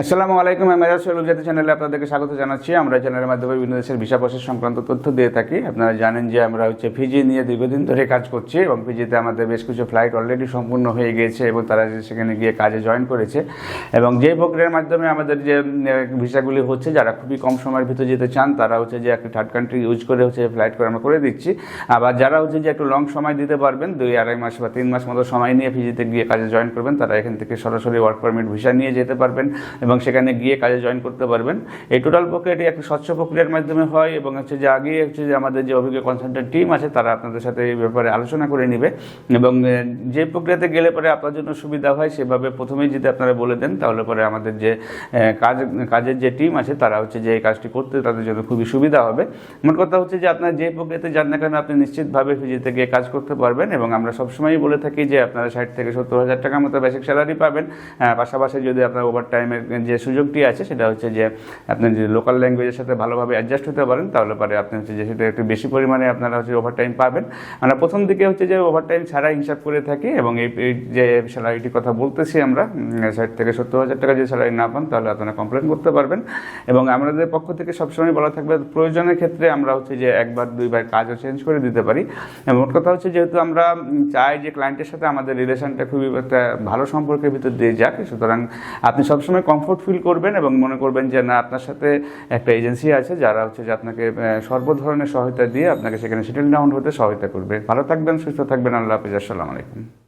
আসসালামু আলাইকুম, আমি মেজাজ শৈলব জাতি চ্যানেলে আপনাদেরকে স্বাগত জানাচ্ছি। আমরা চ্যানেলের মাধ্যমে বিভিন্ন দেশের ভিসা প্রসেস সংক্রান্ত তথ্য দিয়ে থাকি। আপনারা জানেন যে আমরা হচ্ছে ফিজি নিয়ে দীর্ঘদিন ধরে কাজ করছি এবং ফিজিতে আমাদের বেশ কিছু ফ্লাইট অলরেডি সম্পূর্ণ হয়ে গিয়েছে এবং তারা সেখানে গিয়ে কাজে জয়েন করেছে। এবং যে প্রক্রিয়ার মাধ্যমে আমাদের যে ভিসাগুলি হচ্ছে, যারা খুবই কম সময়ের ভিতরে যেতে চান, তারা হচ্ছে যে একটা থার্ড কান্ট্রি ইউজ করে হচ্ছে ফ্লাইট করে আমরা করে দিচ্ছি। আবার যারা হচ্ছে যে একটু লং সময় দিতে পারবেন, দুই, আড়াই মাস বা তিন মাস মতো সময় নিয়ে ফিজিতে গিয়ে কাজে জয়েন করবেন, তারা এখান থেকে সরাসরি ওয়ার্ক পারমিট ভিসা নিয়ে যেতে পারবেন। এবং সেখানে গিয়ে কাজে জয়েন করতে পারবেন। এই টোটাল প্রক্রিয়াটি একটা স্বচ্ছ প্রক্রিয়ার মাধ্যমে হয় এবং হচ্ছে যে আগে হচ্ছে যে আমাদের যে অভিজ্ঞ কনসালটেন্ট টিম আছে, তারা আপনাদের সাথে এই ব্যাপারে আলোচনা করে নেবে। এবং যে প্রক্রিয়াতে গেলে পরে আপনার জন্য সুবিধা হয়, সেভাবে প্রথমেই যদি আপনারা বলে দেন, তাহলে পরে আমাদের যে কাজ, কাজের যে টিম আছে, তারা হচ্ছে যে এই কাজটি করতে তাদের জন্য খুবই সুবিধা হবে। মোট কথা হচ্ছে যে আপনার যে প্রক্রিয়াতে যান না কেন, আপনি নিশ্চিতভাবে ফিজিতে গিয়ে কাজ করতে পারবেন এবং আমরা সবসময়ই বলে থাকি যে আপনারা ষাট থেকে সত্তর হাজার টাকার মতো বেসিক স্যালারি পাবেন। পাশাপাশি যদি আপনার ওভার টাইমের যে সুযোগটি আছে, সেটা হচ্ছে যে আপনি যদি লোকাল ল্যাঙ্গুয়েজের সাথে ভালোভাবে অ্যাডজাস্ট হতে পারেন, তাহলে পরে আপনি হচ্ছে যে সেটা একটু বেশি পরিমাণে আপনারা হচ্ছে ওভার টাইম পাবেন। আমরা প্রথম দিকে হচ্ছে যে ওভার টাইম ছাড়া হিসাব করে থাকি এবং এই যে স্যালারিটির কথা বলতেছি আমরা ষাট থেকে সত্তর হাজার টাকা যদি স্যালারি না পান, তাহলে আপনারা কমপ্লেন করতে পারবেন। এবং আমাদের পক্ষ থেকে সবসময় বলা থাকবে, প্রয়োজনের ক্ষেত্রে আমরা হচ্ছে যে একবার, দুইবার কাজও চেঞ্জ করে দিতে পারি। মোট কথা হচ্ছে যেহেতু আমরা চাই যে ক্লায়েন্টের সাথে আমাদের রিলেশনটা খুবই একটা ভালো সম্পর্কের ভিতর দিয়ে যাক, সুতরাং আপনি সবসময় কমফোর্ট ফিল করবেন এবং মনে করবেন যে, না, আপনার সাথে একটা এজেন্সি আছে যারা হচ্ছে যে আপনাকে সর্ব ধরনের সহায়তা দিয়ে আপনাকে সেখানে সেটেল ডাউন হতে সহায়তা করবে। ভালো থাকবেন, সুস্থ থাকবেন। আল্লাহ হাফিজ। আসসালামু আলাইকুম।